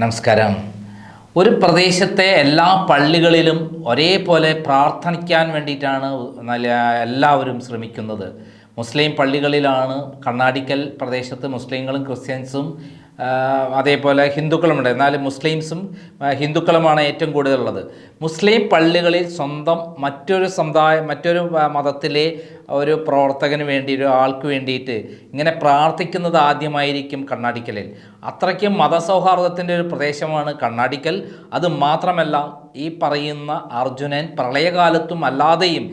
നമസ്കാരം. ഒരു പ്രദേശത്തെ എല്ലാ പള്ളികളിലും ഒരേപോലെ പ്രാർത്ഥിക്കാൻ വേണ്ടിയിട്ടാണ് എല്ലാവരും ശ്രമിക്കുന്നത്. മുസ്ലിം പള്ളികളിലാണ് കർണാടിക്കൽ പ്രദേശത്ത് മുസ്ലിങ്ങളും ക്രിസ്ത്യൻസും അതേപോലെ ഹിന്ദുക്കളുമുണ്ട്. എന്നാൽ മുസ്ലിംസും ഹിന്ദുക്കളുമാണ് ഏറ്റവും കൂടുതലുള്ളത്. മുസ്ലിം പള്ളികളിൽ സ്വന്തം മറ്റൊരു സമുദായം മറ്റൊരു മതത്തിലെ ഒരു പ്രവർത്തകന് വേണ്ടി ഒരു ആൾക്ക് വേണ്ടിയിട്ട് ഇങ്ങനെ പ്രാർത്ഥിക്കുന്നത് ആദ്യമായിരിക്കും കണ്ണാടിക്കലിൽ അത്രയ്ക്കും മതസൗഹാർദ്ദത്തിന്റെ ഒരു പ്രദേശമാണ് കണ്ണാടിക്കൽ. അത് മാത്രമല്ല ഈ പറയുന്ന അർജുനൻ പ്രളയകാലത്തും അല്ലാതെയും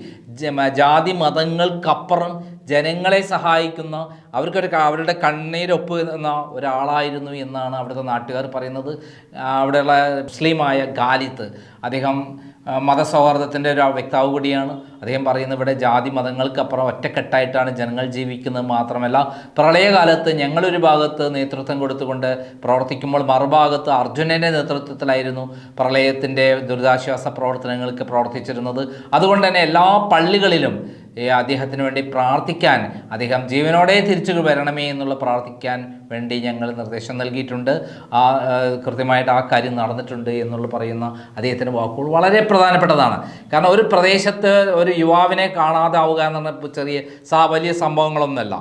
ജാതി മതങ്ങൾക്കപ്പുറം ജനങ്ങളെ സഹായിക്കുന്ന അവർക്കൊരു അവരുടെ കണ്ണീരൊപ്പ് എന്ന ഒരാളായിരുന്നു എന്നാണ് അവിടുത്തെ നാട്ടുകാർ പറയുന്നത്. അവിടെയുള്ള മുസ്ലിമായ ഗാലിത്ത് അദ്ദേഹം മതസൗഹാർദ്ദത്തിന്റെ ഒരു വ്യക്താവ് കൂടിയാണ് അദ്ദേഹം പറയുന്നത് ഇവിടെ ജാതി മതങ്ങൾക്കപ്പുറം ഒറ്റക്കെട്ടായിട്ടാണ് ജനങ്ങൾ ജീവിക്കുന്നത് മാത്രമല്ല പ്രളയകാലത്ത് ഞങ്ങളൊരു ഭാഗത്ത് നേതൃത്വം കൊടുത്തുകൊണ്ട് പ്രവർത്തിക്കുമ്പോൾ മറുഭാഗത്ത് അർജുനന്റെ നേതൃത്വത്തിലായിരുന്നു പ്രളയത്തിന്റെ ദുരിതാശ്വാസ പ്രവർത്തനങ്ങൾക്ക് പ്രവർത്തിച്ചിരുന്നത്. അതുകൊണ്ട് തന്നെ എല്ലാ പള്ളികളിലും അദ്ദേഹത്തിന് വേണ്ടി പ്രാർത്ഥിക്കാൻ അദ്ദേഹം ജീവനോടെ തിരിച്ചു വരണമേ എന്നുള്ള പ്രാർത്ഥിക്കാൻ വേണ്ടി ഞങ്ങൾ നിർദ്ദേശം നൽകിയിട്ടുണ്ട്. ആ കൃത്യമായിട്ട് ആ കാര്യം നടന്നിട്ടുണ്ട് എന്നുള്ള പറയുന്ന അദ്ദേഹത്തിന്റെ വാക്കുകൾ വളരെ പ്രധാനപ്പെട്ടതാണ്. കാരണം ഒരു പ്രദേശത്ത് ഒരു യുവാവിനെ കാണാതാവുക എന്ന് പറഞ്ഞ ചെറിയ വലിയ സംഭവങ്ങളൊന്നുമല്ല.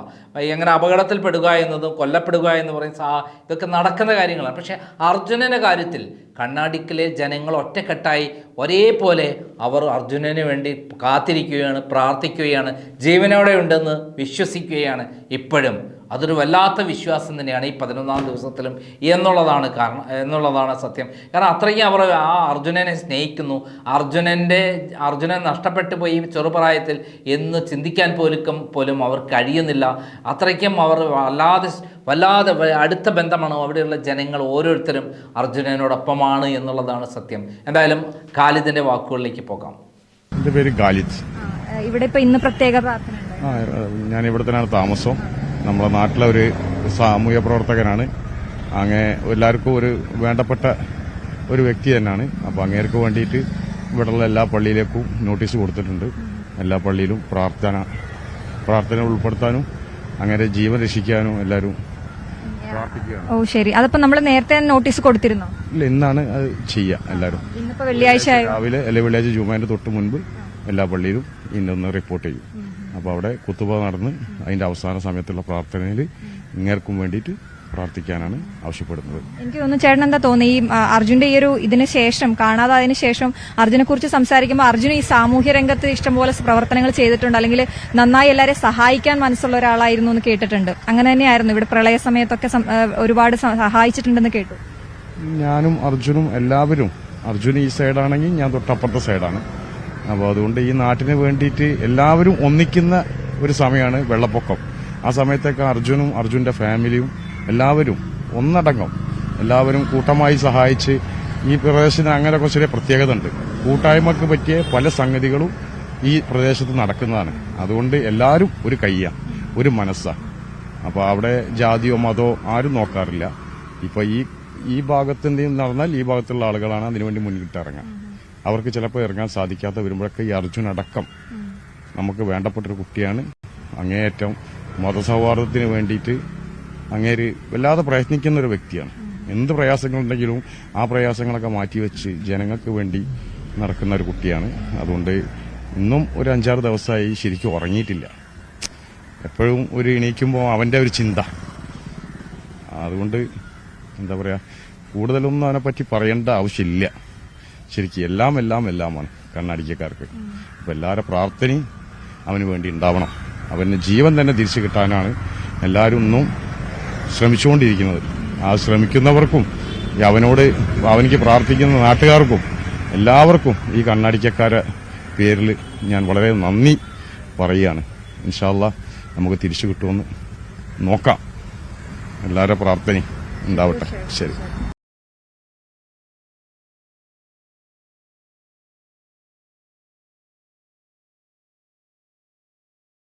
എങ്ങനെ അപകടത്തിൽപ്പെടുക എന്നതും കൊല്ലപ്പെടുക എന്ന് പറയുന്ന ഇതൊക്കെ നടക്കുന്ന കാര്യങ്ങളാണ്. പക്ഷേ അർജുനന്റെ കാര്യത്തിൽ കണ്ണാടിക്കലെ ജനങ്ങൾ ഒറ്റക്കെട്ടായി ഒരേപോലെ അവർ അർജുനന് വേണ്ടി കാത്തിരിക്കുകയാണ് പ്രാർത്ഥിക്കുകയാണ് ജീവനോടെ ഉണ്ടെന്ന് വിശ്വസിക്കുകയാണ് ഇപ്പോഴും. അതൊരു വല്ലാത്ത വിശ്വാസം തന്നെയാണ് ഈ പതിനൊന്നാം ദിവസത്തിലും എന്നുള്ളതാണ് കാരണം എന്നുള്ളതാണ് സത്യം. കാരണം അത്രയ്ക്കും അവർ ആ അർജുനനെ സ്നേഹിക്കുന്നു. അർജുനന്റെ അർജുനൻ നഷ്ടപ്പെട്ടു പോയി ചെറുപ്രായത്തിൽ എന്ന് ചിന്തിക്കാൻ പോലും പോലും അവർ കഴിയുന്നില്ല. അത്രയ്ക്കും അവർ വല്ലാതെ വല്ലാതെ അടുത്ത ബന്ധമാണ് അവിടെയുള്ള ജനങ്ങൾ ഓരോരുത്തരും അർജുനനോടൊപ്പമാണ് എന്നുള്ളതാണ് സത്യം. എന്തായാലും ഖാലിദിന്റെ വാക്കുകളിലേക്ക് പോകാം. എന്റെ പേര് ഖാലിദ്. ആ, ഇവിടെ ഇപ്പൊ ഇന്ന് പ്രത്യേക പ്രാർത്ഥന ഉണ്ട് ഞാൻ ഇവിടെ തന്നെയാണ് താമസം. നമ്മുടെ നാട്ടിലെ ഒരു സാമൂഹ്യ പ്രവർത്തകനാണ്. അങ്ങേ എല്ലാവർക്കും ഒരു വേണ്ടപ്പെട്ട ഒരു വ്യക്തി തന്നെയാണ് അപ്പോൾ അങ്ങേർക്ക് വേണ്ടിയിട്ട് ഇവിടെയുള്ള എല്ലാ പള്ളിയിലേക്കും നോട്ടീസ് കൊടുത്തിട്ടുണ്ട്. എല്ലാ പള്ളിയിലും പ്രാർത്ഥന പ്രാർത്ഥന ഉൾപ്പെടുത്താനും അങ്ങനെ ജീവൻ രക്ഷിക്കാനും എല്ലാവരും ഓ ശരി. അതപ്പോ നമ്മൾ നേരത്തെ നോട്ടീസ് കൊടുത്തിരുന്നോ? ഇല്ല ഇന്നാണ് അത് ചെയ്യാ എല്ലാരും വെള്ളിയാഴ്ച രാവിലെ അല്ലെ വെള്ളിയാഴ്ച ജുമാന്റെ തൊട്ട് മുൻപ് എല്ലാ പള്ളിയിലും ഇന്നൊന്ന് റിപ്പോർട്ട് ചെയ്യും. അപ്പോൾ അവിടെ കുത്തുബ നടന്ന് അതിന്റെ അവസാന സമയത്തുള്ള പ്രാർത്ഥനയിൽ ഇങ്ങേർക്കും വേണ്ടിയിട്ട് പ്രാർത്ഥിക്കാനാണ് ആവശ്യപ്പെടുന്നത്. എനിക്ക് തോന്നുന്നു ചേട്ടൻ എന്താ തോന്നി ഈ അർജുന്റെ ഈ ഒരു ഇതിന് ശേഷം കാണാതായതിനു ശേഷം അർജുനെ കുറിച്ച് സംസാരിക്കുമ്പോൾ അർജുൻ ഈ സാമൂഹ്യ രംഗത്ത് ഇഷ്ടംപോലെ പ്രവർത്തനങ്ങൾ ചെയ്തിട്ടുണ്ട്. അല്ലെങ്കിൽ നന്നായി എല്ലാരെ സഹായിക്കാൻ മനസ്സുള്ള ഒരാളായിരുന്നു എന്ന് കേട്ടിട്ടുണ്ട്. അങ്ങനെ തന്നെയായിരുന്നു. ഇവിടെ പ്രളയ സമയത്തൊക്കെ ഒരുപാട് സഹായിച്ചിട്ടുണ്ടെന്ന് കേട്ടു. ഞാനും അർജുനും എല്ലാവരും അർജുൻ ഈ സൈഡാണെങ്കിൽ ഞാൻ തൊട്ടപ്പുറത്തെ സൈഡാണ് അപ്പോൾ അതുകൊണ്ട് ഈ നാട്ടിന് വേണ്ടിയിട്ട് എല്ലാവരും ഒന്നിക്കുന്ന ഒരു സമയമാണ് വെള്ളപ്പൊക്കം. ആ സമയത്തൊക്കെ അർജുനും അർജുന്റെ ഫാമിലിയും എല്ലാവരും ഒന്നടങ്കം എല്ലാവരും കൂട്ടമായി സഹായിച്ച് ഈ പ്രദേശത്തിന് അങ്ങനെ ചെറിയ പ്രത്യേകത ഉണ്ട്. കൂട്ടായ്മക്ക് പറ്റിയ പല സംഗതികളും ഈ പ്രദേശത്ത് നടക്കുന്നതാണ്. അതുകൊണ്ട് എല്ലാവരും ഒരു കയ്യ ഒരു മനസ്സാണ് അപ്പോൾ അവിടെ ജാതിയോ മതമോ ആരും നോക്കാറില്ല. ഇപ്പോൾ ഈ ഈ ഭാഗത്തിന്റെയും നടന്നാൽ ഈ ഭാഗത്തുള്ള ആളുകളാണ് അതിനുവേണ്ടി മുൻകിട്ട് ഇറങ്ങുക. അവർക്ക് ചിലപ്പോൾ ഇറങ്ങാൻ സാധിക്കാത്ത വരുമ്പോഴൊക്കെ ഈ അർജുൻ അടക്കം നമുക്ക് വേണ്ടപ്പെട്ടൊരു കുട്ടിയാണ്. അങ്ങേയറ്റം മതസൗഹാർദ്ദത്തിന് വേണ്ടിയിട്ട് അങ്ങേര് വല്ലാതെ പ്രയത്നിക്കുന്ന ഒരു വ്യക്തിയാണ്. എന്ത് പ്രയാസങ്ങളുണ്ടെങ്കിലും ആ പ്രയാസങ്ങളൊക്കെ മാറ്റിവെച്ച് ജനങ്ങൾക്ക് വേണ്ടി നടക്കുന്ന ഒരു കുട്ടിയാണ്. അതുകൊണ്ട് ഇന്നും ഒരു അഞ്ചാറ് ദിവസമായി ശരിക്കും ഉറങ്ങിയിട്ടില്ല. എപ്പോഴും ഒരു എണീക്കുമ്പോൾ അവന്റെ ഒരു ചിന്ത. അതുകൊണ്ട് എന്താ പറയുക കൂടുതലൊന്നും അവനെ പറ്റി പറയേണ്ട ആവശ്യമില്ല. ശരിക്കും എല്ലാം എല്ലാം എല്ലാമാണ് കണ്ണടിക്കക്കാർക്ക്. അപ്പൊ എല്ലാവരുടെ പ്രാർത്ഥനയും അവന് വേണ്ടി ഉണ്ടാവണം. അവന് ജീവൻ തന്നെ തിരിച്ചു കിട്ടാനാണ് എല്ലാവരും ഒന്നും ശ്രമിച്ചുകൊണ്ടിരിക്കുന്നത്. ആ ശ്രമിക്കുന്നവർക്കും അവനോട് അവനിക്ക് പ്രാർത്ഥിക്കുന്ന നാട്ടുകാർക്കും എല്ലാവർക്കും ഈ കണ്ണടിക്കക്കാരെ പേരിൽ ഞാൻ വളരെ നന്ദി പറയുകയാണ്. ഇൻഷാല്ല നമുക്ക് തിരിച്ചു കിട്ടുമെന്ന് നോക്കാം. എല്ലാവരുടെ പ്രാർത്ഥനയും ഉണ്ടാവട്ടെ. ശരി.